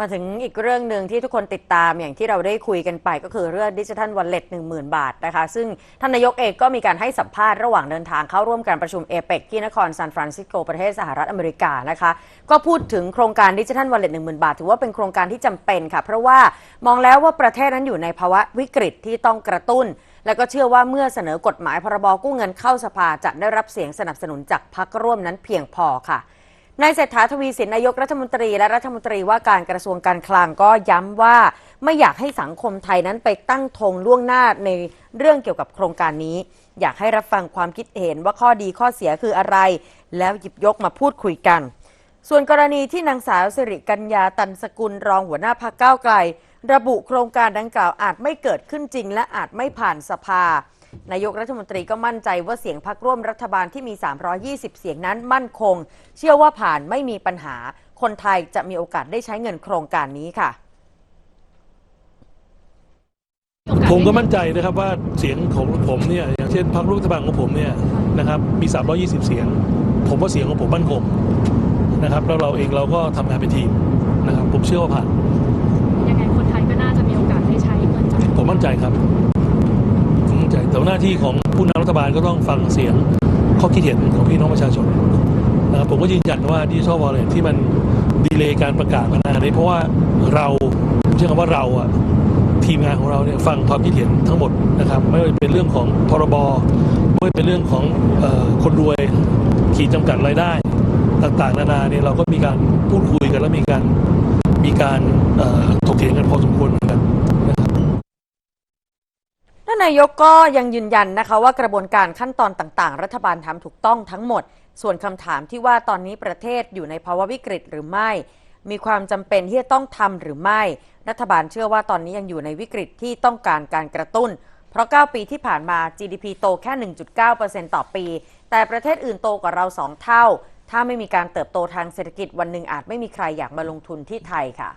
มาถึงอีกเรื่องหนึ่งที่ทุกคนติดตามอย่างที่เราได้คุยกันไปก็คือเรื่องดิจิทัลวอลเล็ต1 0,000บาทนะคะ ซึ่งท่านนายกเองก็มีการให้สัมภาษณ์ระหว่างเดินทางเข้าร่วมการประชุมเอเปกที่นครซานฟรานซิสโกประเทศสหรัฐอเมริกานะคะ ก็พูดถึงโครงการดิจิทัลวอลเล็ต1 0,000บาท ถือว่าเป็นโครงการที่จำเป็นค่ะ เพราะว่ามองแล้วว่าประเทศนั้นอยู่ในภาวะวิกฤตที่ต้องกระตุ้น แล้วก็เชื่อว่าเมื่อเสนอกฎหมายพรบกู้เงินเข้าสภาจะได้รับเสียงสนับสนุนจากพรรคร่วมนั้นเพียงพอค่ะ นายเศรษฐาทวีสินนายกรัฐมนตรีและรัฐมนตรีว่าการกระทรวงการคลังก็ย้ำว่า ไม่อยากให้สังคมไทยนั้นไปตั้งธงล่วงหน้าในเรื่องเกี่ยวกับโครงการนี้ อยากให้รับฟังความคิดเห็นว่าข้อดีข้อเสียคืออะไร แล้วหยิบยกมาพูดคุยกัน ส่วนกรณีที่นางสาวสิริกัญญาตันสกุลรองหัวหน้าพักก้าวไกล ระบุโครงการดังกล่าวอาจไม่เกิดขึ้นจริง และอาจไม่ผ่านสภา นายกรัฐมนตรีก็มั่นใจว่าเสียงพักร่วมรัฐบาลที่มี 320 เสียงนั้นมั่นคง เชื่อว่าผ่านไม่มีปัญหา คนไทยจะมีโอกาสได้ใช้เงินโครงการนี้ค่ะผมก็มั่นใจนะครับว่าเสียงของผมเนี่ยอย่างเช่นพรรครัฐบาลของผมเนี่ยนะครับมี 320 เสียง ผมว่าเสียงของผมมั่นคงนะครับแล้วเราเองเราก็ทำงานเป็นทีมนะครับผมเชื่อว่าผ่านยังไงคนไทยก็น่าจะมีโอกาสได้ใช้เงินจากผมมั่นใจครับผมมั่นใจแต่ ว่าหน้าที่ของผู้นำรัฐบาลก็ต้องฟังเสียงข้อคิดเห็นของพี่น้องประชาชนนะครับผมก็ยืนยันว่าดิจิทัลวอลเล็ตที่มันดีเลย์การประกาศมานานนี้เพราะว่าเราใช้คำว่าเราอะทีมงานของเราเนี่ยฟังความคิดเห็นทั้งหมดนะครับไม่ว่าเป็นเรื่องของพรบไม่ว่าเป็นเรื่องของออคนรวยขีดจำกัดรายได้ต่างๆนานาเนี่ยเราก็มีการพูดคุยกันและมีการมีการถกเถียงกันพอสมควรเหมือนกัน นนายกก็ยังยืนยันนะคะว่ากระบวนการขั้นตอนต่างๆ รัฐบาลทำถูกต้องทั้งหมด ส่วนคำถามที่ว่าตอนนี้ประเทศอยู่ในภาวะวิกฤตหรือไม่ มีความจำเป็นที่จะต้องทำหรือไม่ รัฐบาลเชื่อว่าตอนนี้ยังอยู่ในวิกฤตที่ต้องการการกระตุ้น เพราะ 9 ปีที่ผ่านมา GDP โตแค่ 1.9%ต่อปี แต่ประเทศอื่นโตกว่าเรา 2 เท่า ถ้าไม่มีการเติบโตทางเศรษฐกิจวันหนึ่งอาจไม่มีใครอยากมาลงทุนที่ไทยค่ะ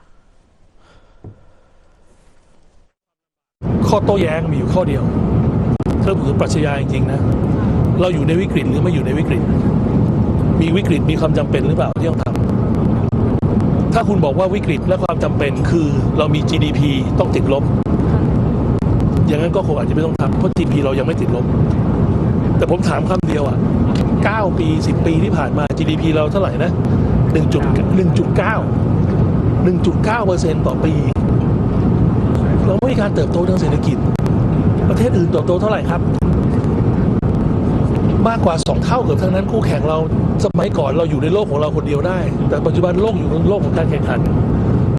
ข้อโต้แย้งมีอยู่ข้อเดียวถ้าถือปรัชญาจริงๆนะ เราอยู่ในวิกฤตหรือไม่อยู่ในวิกฤต มีวิกฤตมีความจำเป็นหรือเปล่าที่ต้องทำถ้าคุณบอกว่าวิกฤตและความจำเป็นคือเรามี GDP ต้องติดลบ อย่างนั้นก็คงอาจจะไม่ต้องทำเพราะ GDP เรายังไม่ติดลบ แต่ผมถามคำเดียวอะ 9 ปี 10 ปีที่ผ่านมา GDP เราเท่าไหร่นะ 1.1.9 1.9เปอร์เซ็นต์ต่อปี เราไม่มีการเติบโตทางเศรษฐกิจ ประเทศอื่นเติบโตเท่าไหร่ครับ มากกว่า 2 เท่าเกือบทั้งนั้นคู่แข่งเราสมัยก่อนเราอยู่ในโลกของเราคนเดียวได้ แต่ปัจจุบันโลกอยู่ในโลกของการแข่งขัน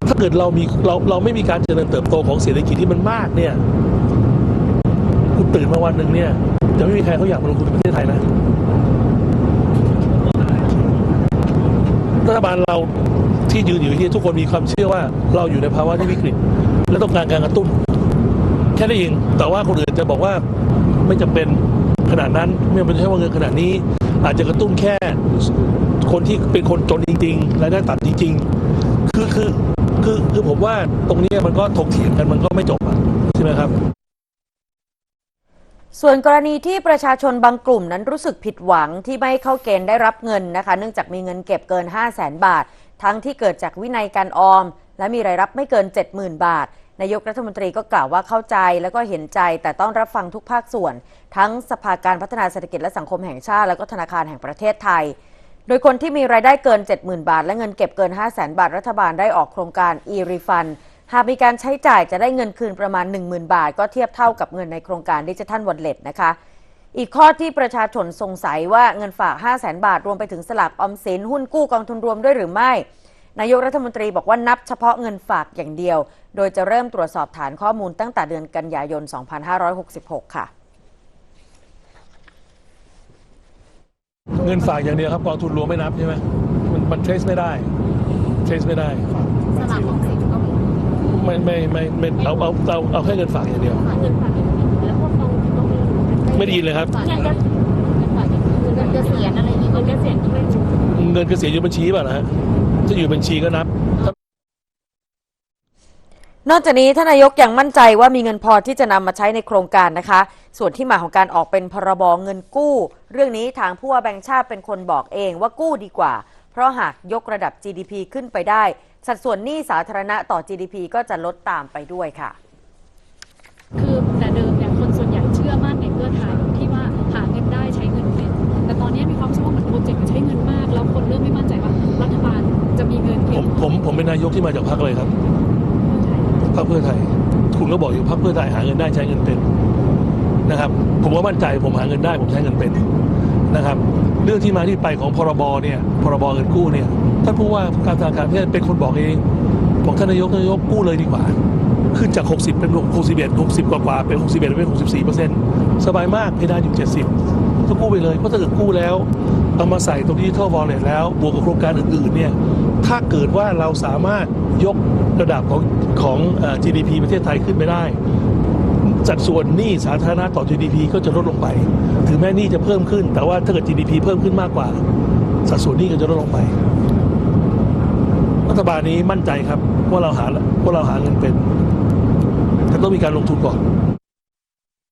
ถ้าเกิดเรามีเราเราไม่มีการเจริญเติบโตของเศรษฐกิจที่มันมากเนี่ยคุณตื่นมาวันหนึ่งเนี่ยจะไม่มีใครเขาอยากมาลงทุนในประเทศไทยนะรัฐบาลเราที่ยืนอยู่ที่ทุกคนมีความเชื่อว่าเราอยู่ในภาวะที่วิกฤต และต้องการการกระตุ้น แค่นั้นเองแต่ว่าคนอื่นจะบอกว่าไม่จำเป็นขนาดนั้นไม่จำเป็นใช้ว่าเงินขนาดนี้ อาจจะกระตุ้นแค่คนที่เป็นคนจนจริงๆรายได้ต่ำจริง ๆ คือคือคือคือผมว่าตรงนี้มันก็ถกเถียงกันมันก็ไม่จบใช่ไหมครับส่วนกรณีที่ประชาชนบางกลุ่มนั้นรู้สึกผิดหวังที่ไม่เข้าเกณฑ์ได้รับเงินนะคะ เนื่องจากมีเงินเก็บเกิน 5 0 0แสนบาท ทั้งที่เกิดจากวินัยการออม และมีรายรับไม่เกิน 70,000 บาท นายกรัฐมนตรีก็กล่าวว่าเข้าใจแล้วก็เห็นใจ แต่ต้องรับฟังทุกภาคส่วน ทั้งสภาการพัฒนาเศรษฐกิจและสังคมแห่งชาติ แล้วก็ธนาคารแห่งประเทศไทย โดยคนที่มีรายได้เกิน 70,000 บาท และเงินเก็บเกิน 5 0 0แสนบาทรัฐบาลได้ออกโครงการ e-refund หากมีการใช้จ่ายจะได้เงินคืนประมาณ 10,000 บาท ก็เทียบเท่ากับเงินในโครงการดิจิทัลวอลเล็ตนะคะอีกข้อที่ประชาชนสงสัยว่าเงินฝาก 5 0 0แสนบาท รวมไปถึงสลากออมสินหุ้นกู้กองทุนรวมด้วยหรือไม่ นายกรัฐมนตรีบอกว่านับเฉพาะเงินฝากอย่างเดียว โดยจะเริ่มตรวจสอบฐานข้อมูลตั้งแต่เดือนกันยายน 2566 ค่ะ เงินฝากอย่างเดียวครับกองทุนรวมไม่นับใช่ไหมมันมัน trace ไม่ได้ trace ไม่ได้สลากออมสินก็มีไม่ไม่ไม่ไม่เอาเอาเอาเอาแค่เงินฝากอย่างเดียวฝากเงินฝากอย่างอื่นแล้วพวกกองทุนก็มีไม่ได้ยินเลยครับฝากเงินเงินฝากอย่างอื่นเงินเกษียณอะไรอย่างงี้เงินเกษียณก็ไม่รู้เงินเกษียณอยู่บัญชีเปล่ะนะฮะ ถ้าอยู่บัญชีก็นับ นอกจากนี้ท่านนายกยังมั่นใจว่ามีเงินพอที่จะนำมาใช้ในโครงการนะคะ ส่วนที่มาของการออกเป็นพรบเงินกู้ เรื่องนี้ทางผู้ว่าแบงค์ชาติเป็นคนบอกเองว่ากู้ดีกว่า เพราะหากยกระดับ GDP ขึ้นไปได้ สัดส่วนหนี้สาธารณะต่อ GDP ก็จะลดตามไปด้วยค่ะ คือ ผยงมพอผมผมเป็นนายกที่มาจากพรรคอะไรครับเพื่อไทยพรรคเพื่อไทย คุณก็บอกอยู่พรรคเพื่อไทยหาเงินได้ใช้เงินเป็นนะครับ ผมก็มั่นใจผมหาเงินได้ ผมใช้เงินเป็นนะครับ เรื่องที่มาที่ไปของพรบเนี่ยพรบเงินกู้เนี่ยท่านผู้ว่าการธนาคารแห่งประเทศเป็นคนบอกเองบอกท่านนายกท่านนายกกู้เลยดีกว่าขึ้นจาก 60 เป็น 61 60 กว่ากว่าๆเป็น 61เป็น 64เปอร์เซ็นต์สบายมากเพดานอยู่ 70 ก็กู้ไปเลย เพราะถ้าเกิดกู้แล้ว เอามาใส่ตรงดิจิทัลวอลเล็ตแล้ว บวกกับโครงการอื่น ๆ เนี่ย ถ้าเกิดว่าเราสามารถยกระดับของของ GDP ประเทศไทยขึ้นไปได้ สัดส่วนหนี้สาธารณะต่อ GDP ก็จะลดลงไป ถึงแม้หนี้จะเพิ่มขึ้น แต่ว่าถ้าเกิด GDP เพิ่มขึ้นมากกว่า สัดส่วนหนี้ก็จะลดลงไป รัฐบาลนี้มั่นใจครับว่าเราหาว่าเราหาเงินเป็นแต่ต้องมีการลงทุนก่อน